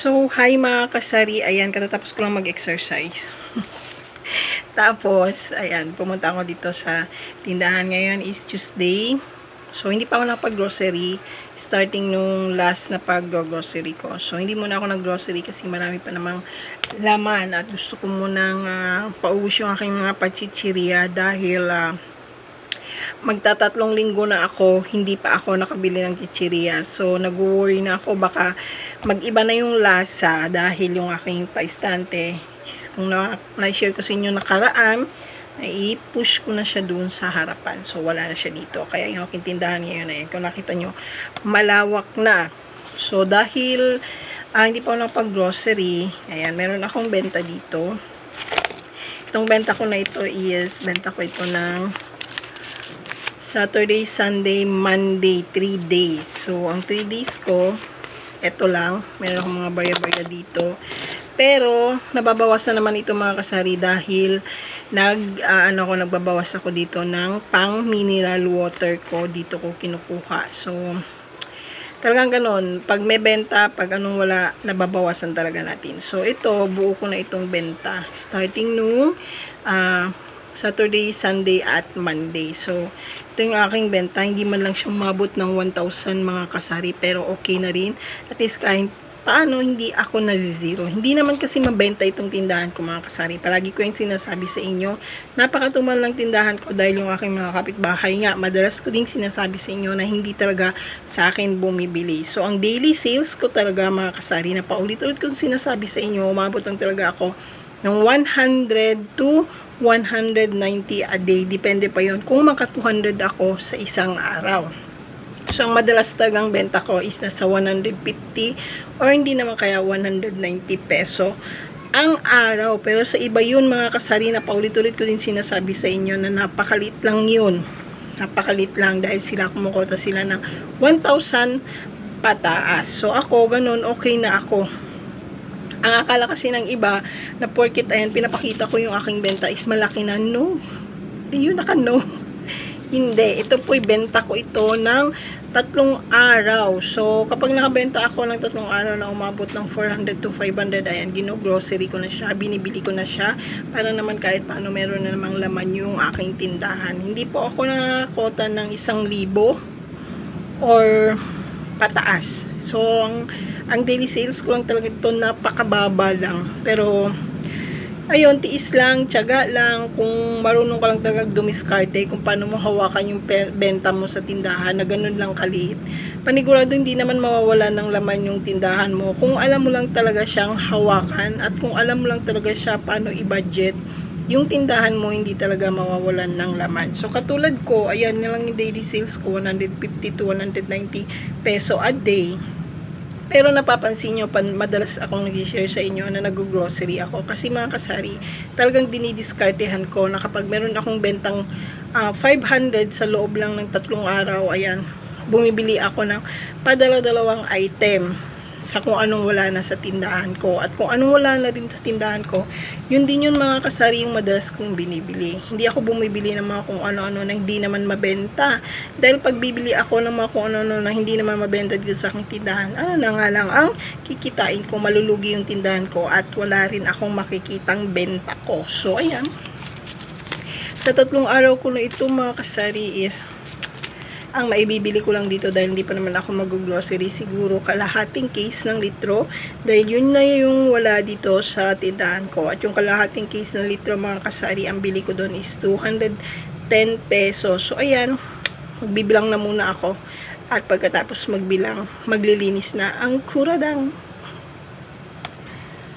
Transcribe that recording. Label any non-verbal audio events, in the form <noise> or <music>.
So, hi mga kasari. Ayan, katatapos ko lang mag-exercise. <laughs> Tapos, ayan, pumunta ako dito sa tindahan. Ngayon is Tuesday. So, hindi pa ako nakapag-grocery. Starting nung last na pag-grocery ko. So, hindi muna ako nag-grocery kasi marami pa namang laman. At gusto ko munang uh, paubos yung aking mga pachichirya dahil uh, magtatatlong linggo na ako, hindi pa ako nakabili ng chichirya. So, nag-worry na ako, baka mag-iba na yung lasa dahil yung aking paistante, kung na-share ko sa inyo nakaraan, i-push ko na siya dun sa harapan. So, wala na siya dito. Kaya yung aking tindahan ngayon na kung nakita nyo, malawak na. So, dahil ah, hindi pa ako nakapag-grocery, ayan, meron akong benta dito. Itong benta ko na ito is, benta ko ito ng Saturday, Sunday, Monday, 3 days. So, ang 3 days ko, ito lang. Meron akong mga barya-barya dito. Pero, nababawasan naman ito mga kasari dahil nag, uh, ano ko, nagbabawas ako dito ng pang mineral water ko. Dito ko kinukuha. So, talagang ganun. Pag may benta, pag anong wala, nababawasan talaga natin. So, ito, buo ko na itong benta. Starting nung, ah, uh, Saturday, Sunday, at Monday. So, ito yung aking benta. Hindi man lang siya mabot ng 1,000 mga kasari. Pero okay na rin. At least kahit paano hindi ako nazizero. Hindi naman kasi mabenta itong tindahan ko mga kasari. Palagi ko yung sinasabi sa inyo. Napakatumal ng tindahan ko dahil yung aking mga kapitbahay nga. Madalas ko ding sinasabi sa inyo na hindi talaga sa akin bumibili. So, ang daily sales ko talaga mga kasari na paulit-ulit ko sinasabi sa inyo. Umabot lang talaga ako ng 100 to 190 a day. Depende pa yon kung maka 200 ako sa isang araw. So, ang madalas tagang benta ko is nasa 150 or hindi naman kaya 190 peso ang araw. Pero sa iba yun mga kasari na paulit-ulit ko din sinasabi sa inyo na napakalit lang yun. Napakalit lang dahil sila kumukota sila ng 1,000 pataas. So ako, ganun, okay na ako ang akala kasi ng iba, na porkit ayan, pinapakita ko yung aking benta is malaki na. No. Yun naka no. <laughs> Hindi. Ito po'y benta ko ito ng tatlong araw. So, kapag nakabenta ako ng tatlong araw na umabot ng 400 to 500, ayan, gino-grocery ko na siya, binibili ko na siya, para naman kahit paano meron na namang laman yung aking tindahan. Hindi po ako nakakota ng isang libo or pataas. So, ang, ang daily sales ko lang talaga ito napakababa lang. Pero, ayun, tiis lang, tiyaga lang, kung marunong ka lang talaga dumiskarte, kung paano mo hawakan yung benta mo sa tindahan, na ganun lang kaliit. Panigurado hindi naman mawawala ng laman yung tindahan mo. Kung alam mo lang talaga siyang hawakan, at kung alam mo lang talaga siya paano i-budget, yung tindahan mo hindi talaga mawawalan ng laman. So katulad ko, ayan na lang yung daily sales ko, 150 to 190 peso a day. Pero napapansin nyo, pan, madalas akong nag-share sa inyo na nag-grocery ako. Kasi mga kasari, talagang dinidiskartehan ko na kapag meron akong bentang uh, ah, 500 sa loob lang ng tatlong araw, ayan, bumibili ako ng padala-dalawang item sa kung anong wala na sa tindahan ko. At kung anong wala na din sa tindahan ko, yun din yung mga kasari yung madalas kong binibili. Hindi ako bumibili ng mga kung ano-ano na hindi naman mabenta. Dahil pag bibili ako ng mga kung ano-ano na hindi naman mabenta dito sa aking tindahan, ano na nga lang ang kikitain ko, malulugi yung tindahan ko at wala rin akong makikitang benta ko. So, ayan. Sa tatlong araw ko na ito mga kasari is ang maibibili ko lang dito dahil hindi pa naman ako mag-grocery siguro kalahating case ng litro. Dahil yun na yung wala dito sa tindahan ko. At yung kalahating case ng litro mga kasari ang bili ko doon is 210 pesos. So ayan magbibilang na muna ako. At pagkatapos magbilang maglilinis na ang kuradang